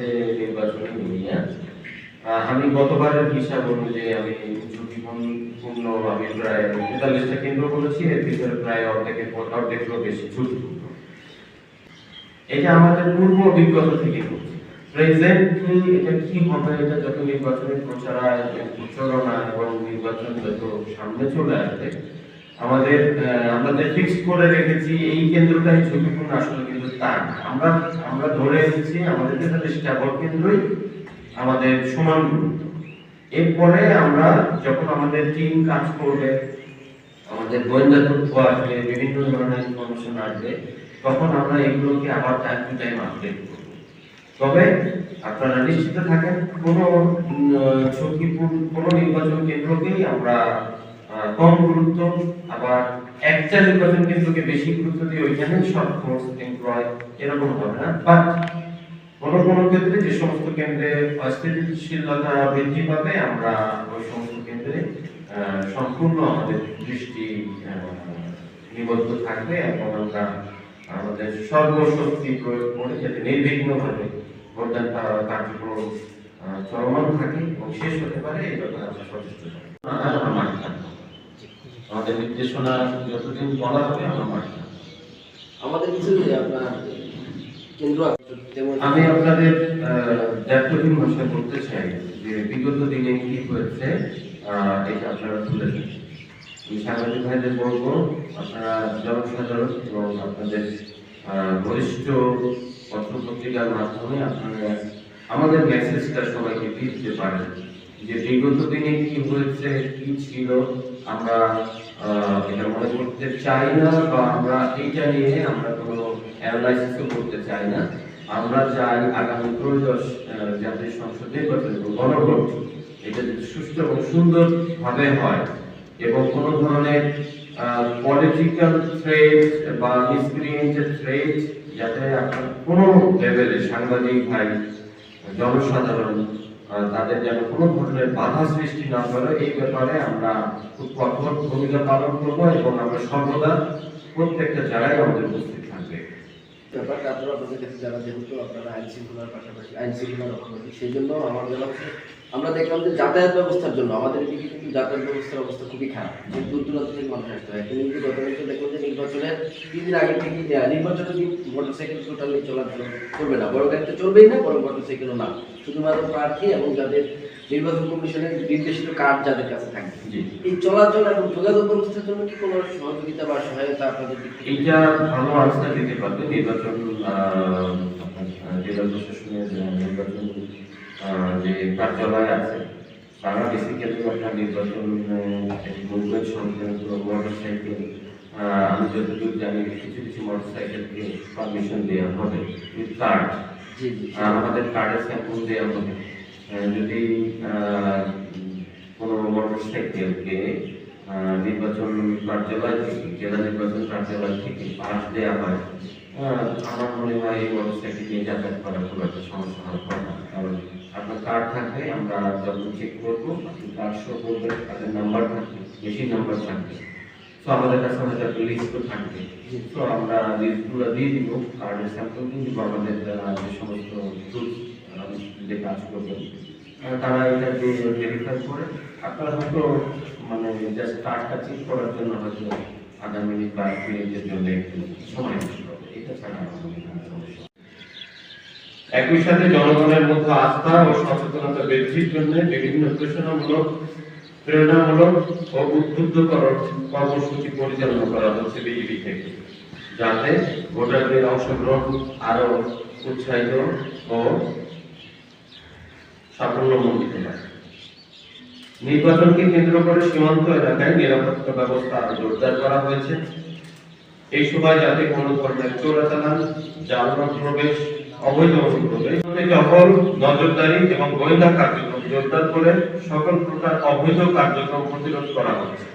হচ্ছে নির্বাচনী মিডিয়া আমি গতবারের হিসাব অনুযায়ী আমি ঝুঁকিপূর্ণ আমি প্রায় তেতাল্লিশটা কেন্দ্র করেছি, এর ভিতরে প্রায় অর্ধেকের অর্ধেকেরও বেশি ঝুঁকিপূর্ণ এটা আমাদের পূর্ব অভিজ্ঞতা থেকে বলছি প্রেজেন্টলি এটা কি হবে, এটা যত নির্বাচনের প্রচারায় প্রচারণা এবং নির্বাচন যত সামনে চলে আসবে আমাদের আহ, আমাদের ফিক্স করে রেখেছি এই কেন্দ্রটাই ঝুঁকিপূর্ণ আসলে কিন্তু তা। আমরা আমরা ধরে এসেছি আমাদের তেতাল্লিশটা ভোট কেন্দ্রই আমাদের সমান এরপরে আমরা যখন আমাদের টিম কাজ করবে আমাদের গোয়েন্দা তথ্য আসবে বিভিন্ন ধরনের ইনফরমেশন আসবে তখন আমরা এগুলোকে আবার টাইম টু টাইম আপডেট করব তবে আপনারা নিশ্চিত থাকেন কোনো ঝুঁকিপূর্ণ কোনো নির্বাচন কেন্দ্রকেই আমরা কম গুরুত্ব, আবার একটা নির্বাচন কেন্দ্রকে বেশি গুরুত্ব দিয়ে ওইখানে শর্ট ফোর্স এমপ্লয় এরকম হবে না বাট কোনো কোনো ক্ষেত্রে যে সমস্ত কেন্দ্রে অস্থিতিশীলতা বৃদ্ধি পাবে, আমরা ওই সমস্ত কেন্দ্রে সম্পূর্ণ আমাদের দৃষ্টি নিবদ্ধ থাকবে এবং আমরা আমাদের সর্বশক্তি প্রয়োগ করে যাতে নির্বিঘ্নভাবে ভোটদান কার্যক্রম চলমান থাকে এবং শেষ হতে পারে, এই ব্যাপারে আমরা সচেষ্ট। আর আমরা। আমাদের নির্দেশনা যতদিন বলা হবে আমরা মাঠে আমাদের কিছু আপনার কেন্দ্র আমি আপনাদের দায়িত্বহীন ভাষায় বলতে চাই যে বিগত দিনে কি হয়েছে এটা আপনারা তুলে সাংবাদিক ভাইদের বলব আপনারা জনসাধারণ এবং আপনাদের বরিষ্ঠ পত্র পত্রিকার মাধ্যমে আপনারা আমাদের মেসেজটা সবাইকে দিতে পারেন। যে বিগত দিনে কি হয়েছে, কি ছিল, আমরা এটা মনে করতে চাই না বা আমরা এইটা নিয়ে আমরা কোনো অ্যানালাইসিসও করতে চাই না। আমরা চাই আগামী ত্রয়োদশ জাতীয় সংসদ নির্বাচন গণভোট, এটা সুষ্ঠু এবং সুন্দর ভাবে হয় এবং কোনো ধরনের পলিটিক্যাল থ্রেট বা মিসক্রিয়েন্টেড থ্রেট যাতে আপনার কোনো লেভেলে সাংবাদিক ভাই, জনসাধারণ তাদের যেন কোনো ধরনের বাধা সৃষ্টি না করে, এই ব্যাপারে আমরা খুব কঠোর ভূমিকা পালন করব এবং আমরা সর্বদা প্রত্যেকটা জায়গায় আমাদের উপস্থিত থাকবে। ব্যাপারটা আপনারা আপনাদের কাছে যারা যেহেতু আপনারা আইন শৃঙ্খলার পাশাপাশি আইন শৃঙ্খলা রক্ষাকারী সেই জন্য আমার জানা আমরা দেখলাম যে যাতায়াত ব্যবস্থার জন্য আমাদের এদিকে কিন্তু যাতায়াত ব্যবস্থার অবস্থা খুবই খারাপ যে দূর দূরান্ত থেকে মানুষ আসতে হয়। কিন্তু গতকালকে দেখলাম যে নির্বাচনের তিন দিন আগে থেকে নির্বাচনের দিন মোটরসাইকেল টোটালি চলাচল করবে না। বড় গাড়ি তো চলবেই না বড় মোটরসাইকেলও না। শুধুমাত্র প্রার্থী এবং যাদের নির্বাচন কমিশনের নির্দেশিত কার্ড যাদের কাছে থাকবে। জি। এই চলাচল এবং যোগাযোগ ব্যবস্থার জন্য কি কোনো সহযোগিতা বা সহায়তা আপনাদের দিক থেকে? এইটা ভালো আনসার দিতে পারবে। নির্বাচন নির্বাচন যে কার্যালয় আছে তারা বেসিক্যালি আপনার নির্বাচন মুভমেন্ট সংক্রান্ত মোটর সাইকেল আমি যতদূর জানি কিছু কিছু মোটর সাইকেলকে পারমিশন দেওয়া হবে উইথ কার্ড আমাদের কার্ডের স্যাম্পল দেওয়া হবে। যদি কোনো মোটরসাইকেলকে নির্বাচন কার্যালয় থেকে জেলা নির্বাচন কার্যালয় থেকে পাস দেওয়া হয় আমার মনে হয় এই মোটরসাইকেল নিয়ে যাতায়াত করা খুব একটা সমস্যা হওয়ার কথা কারণ আপনার কার্ড থাকবে আমরা যখন চেক করব, আপনি কার্ড শো করবেন, তাদের নাম্বার থাকবে মেশিন নাম্বার থাকবে। তো আমাদের কাছে আমাদের একটা লিস্টও থাকবে। তো আমরা লিস্টগুলো দিয়ে দিব কার্ডের স্যাম্পল দিয়ে দিব, আমাদের যে সমস্ত টুলস যে কাজ করবেন তারা এটা দিয়ে ভেরিফাই করে, আপনারা হয়তো মানে জাস্ট কার্ডটা চেক করার জন্য হয়তো আধা মিনিট বা এক মিনিটের জন্য একটু সময় দিতে একই সাথে জনগণের মধ্যে আস্থা ও সচেতনতা বৃদ্ধির জন্য বিভিন্ন প্রেরণামূলক ও উদ্বুদ্ধকর কর্মসূচি পরিচালনা করা হচ্ছে বিজেপি থেকে, যাতে ভোটারদের অংশগ্রহণ আরও উৎসাহিত ও সাফল্যমণ্ডিত হয়। নির্বাচনকে কেন্দ্র করে সীমান্ত এলাকায় নিরাপত্তা ব্যবস্থা আরও জোরদার করা হয়েছে। এই সময় যাতে কোনো ধরনের চোরাচালান জালনোট প্রবেশ অবৈধ অনুপ্রবেশ দখল নজরদারি এবং গোয়েন্দা কার্যক্রম জোরদার করে সকল প্রকার অবৈধ কার্যক্রম প্রতিরোধ করা হচ্ছে।